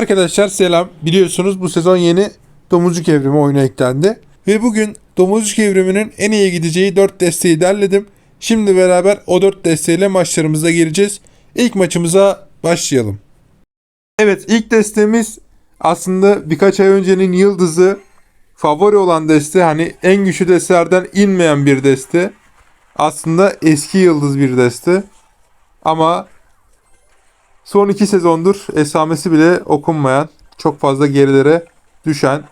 Arkadaşlar selam. Biliyorsunuz bu sezon yeni Domuzcuk Evrimi oyuna eklendi. Ve bugün Domuzcuk Evrimi'nin en iyi gideceği 4 desteği derledim. Şimdi beraber o 4 desteğiyle maçlarımıza gireceğiz. İlk maçımıza başlayalım. Evet ilk destemiz aslında birkaç ay öncenin yıldızı favori olan deste hani en güçlü destelerden inmeyen bir deste. Aslında eski yıldız bir deste. Ama son iki sezondur esamesi bile okunmayan, çok fazla gerilere düşen,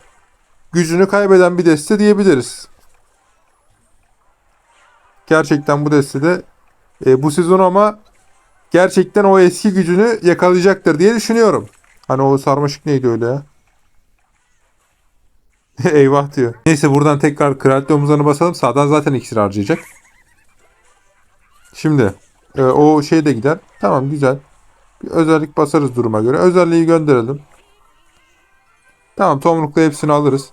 gücünü kaybeden bir deste diyebiliriz. Gerçekten bu destede e, bu sezon ama gerçekten o eski gücünü yakalayacaktır diye düşünüyorum. Hani o sarmaşık neydi öyle ya? Eyvah diyor. Neyse buradan tekrar kraliyet omuzlarını basalım. Sağdan zaten iksir harcayacak. Şimdi e, o şey de gider. Tamam güzel. Bir özellik basarız duruma göre. Özelliği gönderelim. Tamam tomrukla hepsini alırız.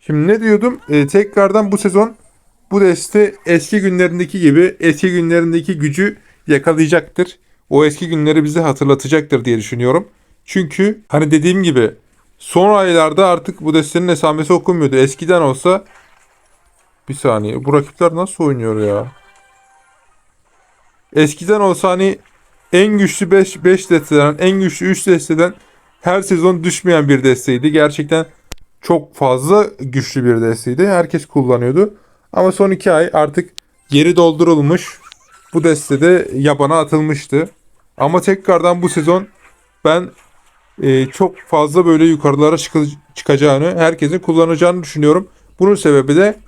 Şimdi ne diyordum? E, tekrardan bu sezon bu deste eski günlerindeki gibi eski günlerindeki gücü yakalayacaktır. O eski günleri bize hatırlatacaktır diye düşünüyorum. Çünkü hani dediğim gibi son aylarda artık bu destenin esamesi okunmuyordu. Eskiden olsa bir saniye bu rakipler nasıl oynuyor ya? Eskiden olsa hani en güçlü 5 5 desteden, en güçlü 3 desteden her sezon düşmeyen bir desteydi. Gerçekten çok fazla güçlü bir desteydi. Herkes kullanıyordu. Ama son 2 ay artık geri doldurulmuş. Bu destede yabana atılmıştı. Ama tekrardan bu sezon ben e, çok fazla böyle yukarılara çıkacağını, herkesin kullanacağını düşünüyorum. Bunun sebebi de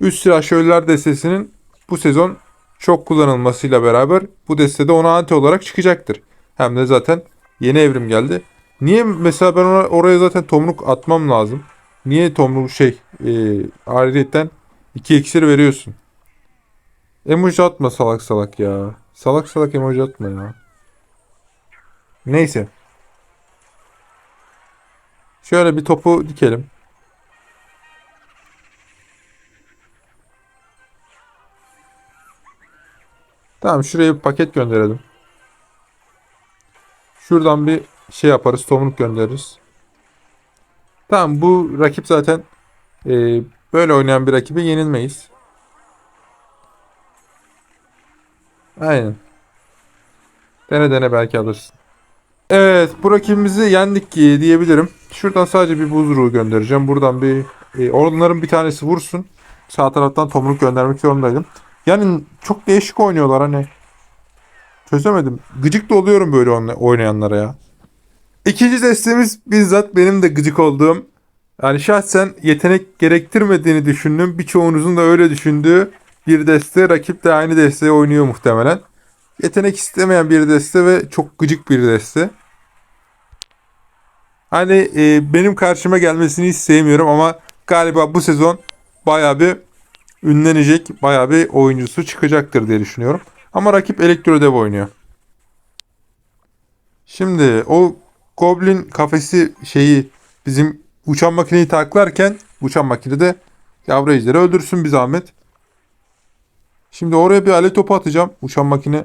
üst silahşörler destesinin bu sezon çok kullanılmasıyla beraber bu destede ona anti olarak çıkacaktır. Hem de zaten yeni evrim geldi. Niye mesela ben ona, oraya zaten tomruk atmam lazım. Niye tomruk şey e, ayrıyetten iki iksir veriyorsun? Emoji atma salak salak ya. Salak salak emoji atma ya. Neyse. Şöyle bir topu dikelim. Tamam şuraya bir paket gönderelim. Şuradan bir şey yaparız. Tomruk göndeririz. Tamam bu rakip zaten e, böyle oynayan bir rakibe yenilmeyiz. Aynen. Dene dene belki alırsın. Evet bu rakibimizi yendik ki diyebilirim. Şuradan sadece bir buzruğu göndereceğim. Buradan bir e, onların bir tanesi vursun. Sağ taraftan tomruk göndermek zorundaydım. Yani çok değişik oynuyorlar hani. Çözemedim. Gıcık da oluyorum böyle oynayanlara ya. İkinci destemiz bizzat benim de gıcık olduğum yani şahsen yetenek gerektirmediğini düşündüm. Birçoğunuzun da öyle düşündüğü bir deste. Rakip de aynı desteği oynuyor muhtemelen. Yetenek istemeyen bir deste ve çok gıcık bir deste. Hani e, benim karşıma gelmesini hiç sevmiyorum ama galiba bu sezon bayağı bir ünlenecek bayağı bir oyuncusu çıkacaktır diye düşünüyorum. Ama rakip Elektrodev oynuyor. Şimdi o Goblin kafesi şeyi bizim uçan makineyi taklarken uçan makine de yavru ejderi öldürsün bir zahmet. Şimdi oraya bir alet topu atacağım. Uçan makine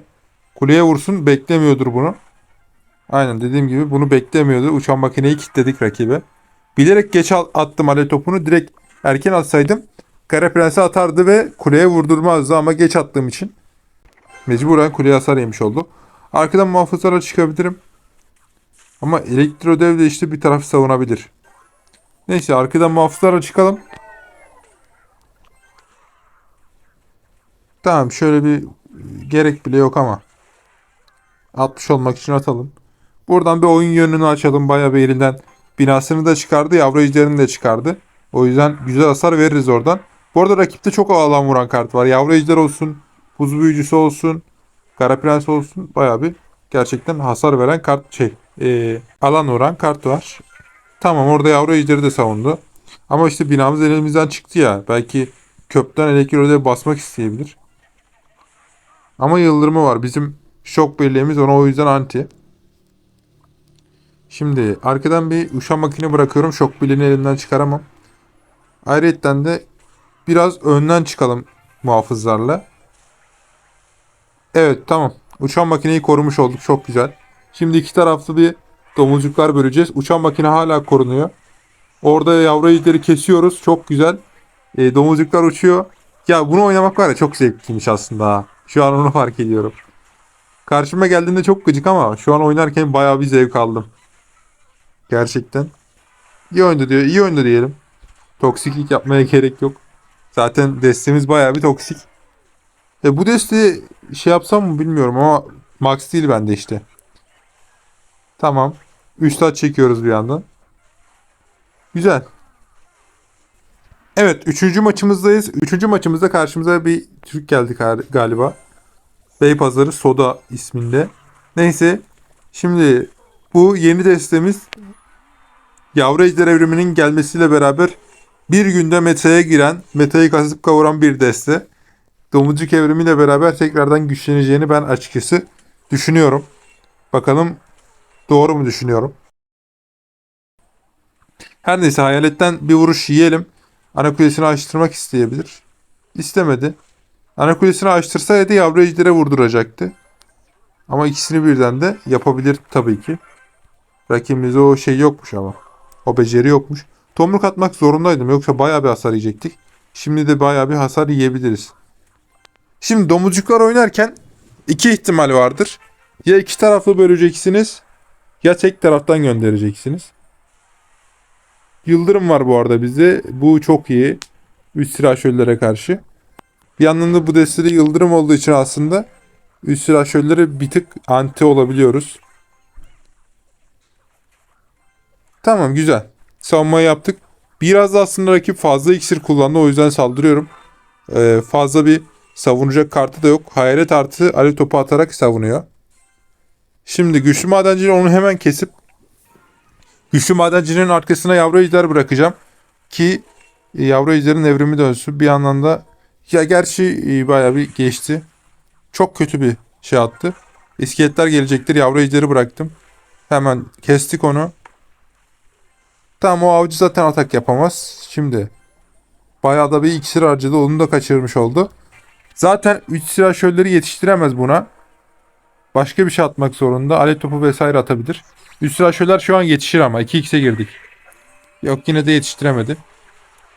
kuleye vursun. Beklemiyordur bunu. Aynen dediğim gibi bunu beklemiyordu. Uçan makineyi kilitledik rakibe. Bilerek geç attım alet topunu. Direkt erken atsaydım Kara Prens'e atardı ve kuleye vurdurmazdı ama geç attığım için mecburen kuleye hasar yemiş oldu. Arkadan muhafızlara çıkabilirim. Ama elektro dev de işte bir taraf savunabilir. Neyse arkadan muhafızlara çıkalım. Tamam şöyle bir gerek bile yok ama. 60 olmak için atalım. Buradan bir oyun yönünü açalım. Bayağı bir elinden binasını da çıkardı. Yavru ejderini de çıkardı. O yüzden güzel hasar veririz oradan. Bu arada rakipte çok alan vuran kart var. Yavru ejder olsun. Buz büyücüsü olsun. Kara prens olsun. Bayağı bir gerçekten hasar veren kart şey. e, alan vuran kart var. Tamam orada yavru ejderi de savundu. Ama işte binamız elimizden çıktı ya. Belki köpten elektrode basmak isteyebilir. Ama yıldırımı var. Bizim şok birliğimiz ona o yüzden anti. Şimdi arkadan bir uşan makine bırakıyorum. Şok birliğini elimden çıkaramam. Ayrıca de biraz önden çıkalım muhafızlarla. Evet tamam. Uçan makineyi korumuş olduk. Çok güzel. Şimdi iki taraflı bir Domuzcuklar böleceğiz. Uçan makine hala korunuyor. Orada yavru ejderi kesiyoruz. Çok güzel. E, domuzcuklar uçuyor. Ya bunu oynamak var ya çok zevkliymiş aslında. Şu an onu fark ediyorum. Karşıma geldiğinde çok gıcık ama şu an oynarken bayağı bir zevk aldım. Gerçekten. İyi oyundu diyor. İyi oyundu diyelim. Toksiklik yapmaya gerek yok. Zaten destemiz bayağı bir toksik. E bu desteği şey yapsam mı bilmiyorum ama max değil bende işte. Tamam. 3 taç çekiyoruz bir yandan. Güzel. Evet 3. maçımızdayız. 3. maçımızda karşımıza bir Türk geldi galiba. Beypazarı Soda isminde. Neyse. Şimdi bu yeni destemiz Yavru Ejder evriminin gelmesiyle beraber bir günde meta'ya giren, meta'yı kasıp kavuran bir deste. Domuzcuk evrimiyle beraber tekrardan güçleneceğini ben açıkçası düşünüyorum. Bakalım doğru mu düşünüyorum? Her neyse hayaletten bir vuruş yiyelim. Ana kulesini açtırmak isteyebilir. İstemedi. Ana kulesini açtırsaydı yavru ejdere vurduracaktı. Ama ikisini birden de yapabilir tabii ki. Rakibimizde o şey yokmuş ama. O beceri yokmuş. Tomruk atmak zorundaydım. Yoksa bayağı bir hasar yiyecektik. Şimdi de bayağı bir hasar yiyebiliriz. Şimdi domuzcuklar oynarken iki ihtimal vardır. Ya iki taraflı böleceksiniz ya tek taraftan göndereceksiniz. Yıldırım var bu arada bizde. Bu çok iyi. Üst silahşöllere karşı. Bir yandan da bu destede yıldırım olduğu için aslında üst silahşöllere bir tık anti olabiliyoruz. Tamam güzel. Savunmayı yaptık. Biraz da aslında rakip fazla iksir kullandı. O yüzden saldırıyorum. Ee, fazla bir savunacak kartı da yok. Hayalet artı alev topu atarak savunuyor. Şimdi güçlü madenciyle onu hemen kesip güçlü madencinin arkasına yavru ejder bırakacağım. Ki e, yavru ejderin evrimi dönsün. Bir yandan da ya gerçi e, bayağı bir geçti. Çok kötü bir şey attı. İskeletler gelecektir. Yavru ejderi bıraktım. Hemen kestik onu. Tamam o avcı zaten atak yapamaz. Şimdi bayağı da bir iksir harcadı. Onu da kaçırmış oldu. Zaten 3 silahşölleri yetiştiremez buna. Başka bir şey atmak zorunda. Alet topu vesaire atabilir. 3 silahşöller şu an yetişir ama 2x'e girdik. Yok yine de yetiştiremedi.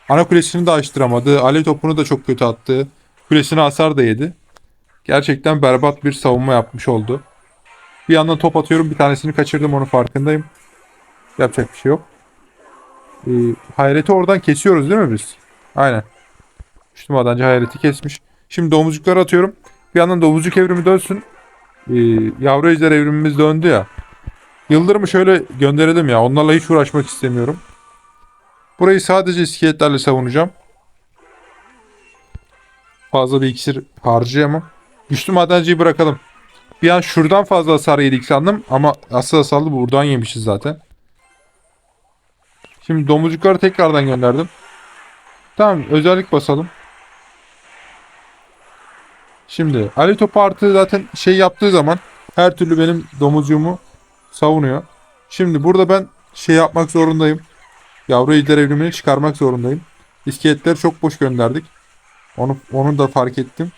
Ana kulesini de açtıramadı. Alev topunu da çok kötü attı. Kulesine hasar da yedi. Gerçekten berbat bir savunma yapmış oldu. Bir yandan top atıyorum. Bir tanesini kaçırdım. Onun farkındayım. Yapacak bir şey yok. Ee, hayreti oradan kesiyoruz değil mi biz? Aynen. Üstü madenci hayreti kesmiş. Şimdi domuzcukları atıyorum. Bir yandan domuzcuk evrimi dönsün. Ee, yavru ejder evrimimiz döndü ya. Yıldırım'ı şöyle gönderelim ya. Onlarla hiç uğraşmak istemiyorum. Burayı sadece iskeletlerle savunacağım. Fazla bir iksir harcayamam. Güçlü madenciyi bırakalım. Bir an şuradan fazla hasar yedik sandım ama asıl hasarlı buradan yemişiz zaten. Şimdi domuzcukları tekrardan gönderdim. Tamam özellik basalım. Şimdi Ali topu artı zaten şey yaptığı zaman her türlü benim domuzcuğumu savunuyor. Şimdi burada ben şey yapmak zorundayım. Yavru ejder evrimini çıkarmak zorundayım. İskeletleri çok boş gönderdik. Onu, onu da fark ettim.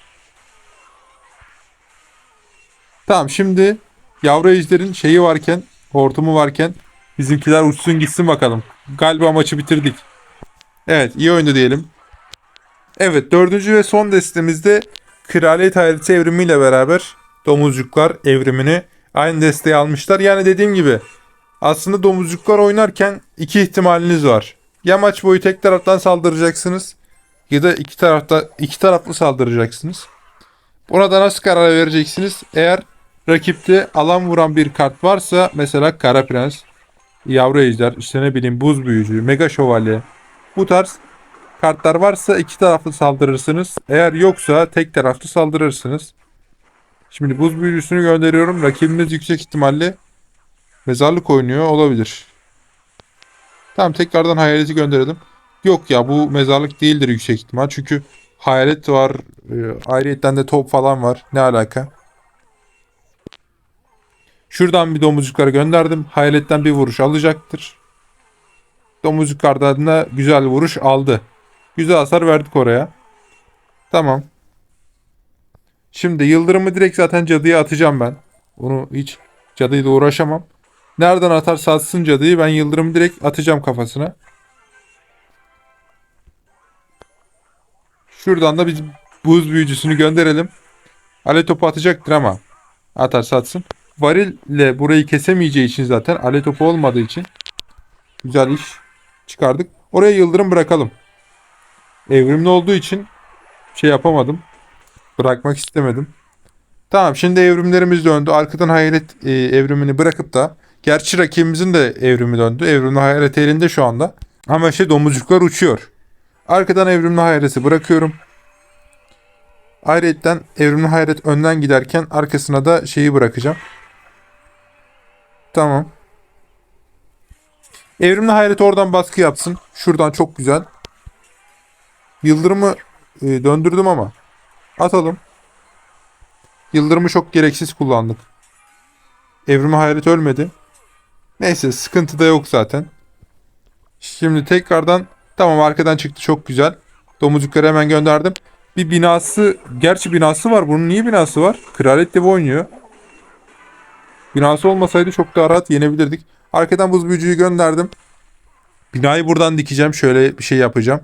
Tamam şimdi yavru ejderin şeyi varken, hortumu varken bizimkiler uçsun gitsin bakalım. Galiba maçı bitirdik. Evet iyi oyundu diyelim. Evet dördüncü ve son destemizde Kraliyet Hayaleti evrimiyle beraber domuzcuklar evrimini aynı desteği almışlar. Yani dediğim gibi aslında domuzcuklar oynarken iki ihtimaliniz var. Ya maç boyu tek taraftan saldıracaksınız ya da iki tarafta iki taraflı saldıracaksınız. Buna da nasıl karar vereceksiniz? Eğer rakipte alan vuran bir kart varsa mesela Kara Prens, Yavru Ejder, işte ne bileyim Buz Büyücü, Mega Şövalye bu tarz kartlar varsa iki taraflı saldırırsınız. Eğer yoksa tek taraflı saldırırsınız. Şimdi buz büyücüsünü gönderiyorum. Rakibimiz yüksek ihtimalle mezarlık oynuyor olabilir. Tamam tekrardan hayaleti gönderelim. Yok ya bu mezarlık değildir yüksek ihtimal. Çünkü hayalet var. E, ayrıyetten de top falan var. Ne alaka? Şuradan bir domuzcukları gönderdim. Hayaletten bir vuruş alacaktır. Domuzcuklardan da güzel vuruş aldı. Güzel hasar verdik oraya. Tamam. Şimdi yıldırımı direkt zaten cadıya atacağım ben. Onu hiç cadıyla uğraşamam. Nereden atarsa atsın cadıyı ben yıldırımı direkt atacağım kafasına. Şuradan da biz buz büyücüsünü gönderelim. Ale topu atacaktır ama atarsa atsın. Varille burayı kesemeyeceği için zaten ale topu olmadığı için güzel iş çıkardık. Oraya yıldırım bırakalım. Evrimli olduğu için şey yapamadım. Bırakmak istemedim. Tamam şimdi evrimlerimiz döndü. Arkadan hayalet e, evrimini bırakıp da gerçi rakibimizin de evrimi döndü. Evrimli hayalet elinde şu anda. Ama işte domuzcuklar uçuyor. Arkadan evrimli hayaleti bırakıyorum. Ayrıca evrimli hayalet önden giderken arkasına da şeyi bırakacağım. Tamam. Evrimli hayalet oradan baskı yapsın. Şuradan çok güzel. Yıldırımı e, döndürdüm ama. Atalım. Yıldırımı çok gereksiz kullandık. Evrimi hayalet ölmedi. Neyse sıkıntı da yok zaten. Şimdi tekrardan tamam arkadan çıktı çok güzel. Domuzcukları hemen gönderdim. Bir binası gerçi binası var. Bunun niye binası var? Kraliyet devi oynuyor. Binası olmasaydı çok daha rahat yenebilirdik. Arkadan buz büyücüyü gönderdim. Binayı buradan dikeceğim. Şöyle bir şey yapacağım.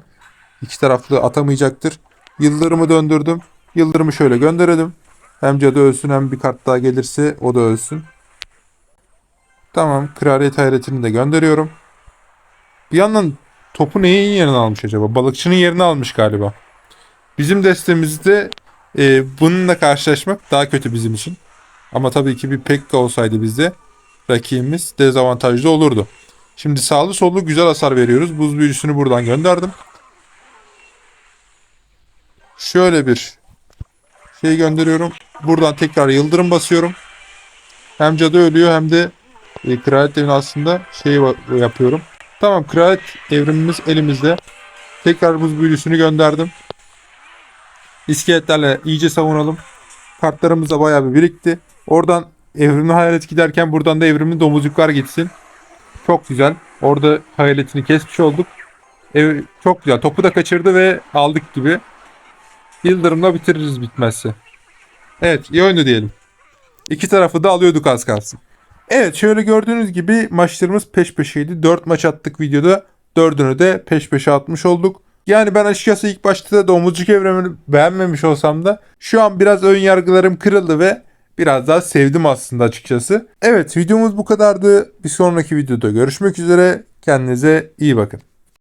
İki taraflı atamayacaktır. Yıldırımı döndürdüm. Yıldırımı şöyle gönderelim. Hem cadı ölsün hem bir kart daha gelirse o da ölsün. Tamam. Kraliyet hayretini de gönderiyorum. Bir yandan topu neyin yerine almış acaba? Balıkçının yerini almış galiba. Bizim destemizde e, bununla karşılaşmak daha kötü bizim için. Ama tabii ki bir Pekka olsaydı bizde rakibimiz dezavantajlı olurdu. Şimdi sağlı sollu güzel hasar veriyoruz. Buz büyücüsünü buradan gönderdim. Şöyle bir şey gönderiyorum. Buradan tekrar yıldırım basıyorum. Hem cadı ölüyor hem de e, kraliyet evini aslında şey yapıyorum. Tamam kraliyet evrimimiz elimizde. Tekrar buz büyücüsünü gönderdim. İskeletlerle iyice savunalım. Kartlarımız da bayağı bir birikti. Oradan evrimli hayalet giderken buradan da evrimli domuzcuklar gitsin. Çok güzel. Orada hayaletini kesmiş olduk. Ev, çok güzel. Topu da kaçırdı ve aldık gibi. Yıldırımla bitiririz bitmezse. Evet iyi oyunu diyelim. İki tarafı da alıyorduk az kalsın. Evet şöyle gördüğünüz gibi maçlarımız peş peşeydi. 4 maç attık videoda. Dördünü de peş peşe atmış olduk. Yani ben açıkçası ilk başta da domuzcuk evrimini beğenmemiş olsam da şu an biraz ön yargılarım kırıldı ve biraz daha sevdim aslında açıkçası. Evet videomuz bu kadardı. Bir sonraki videoda görüşmek üzere. Kendinize iyi bakın.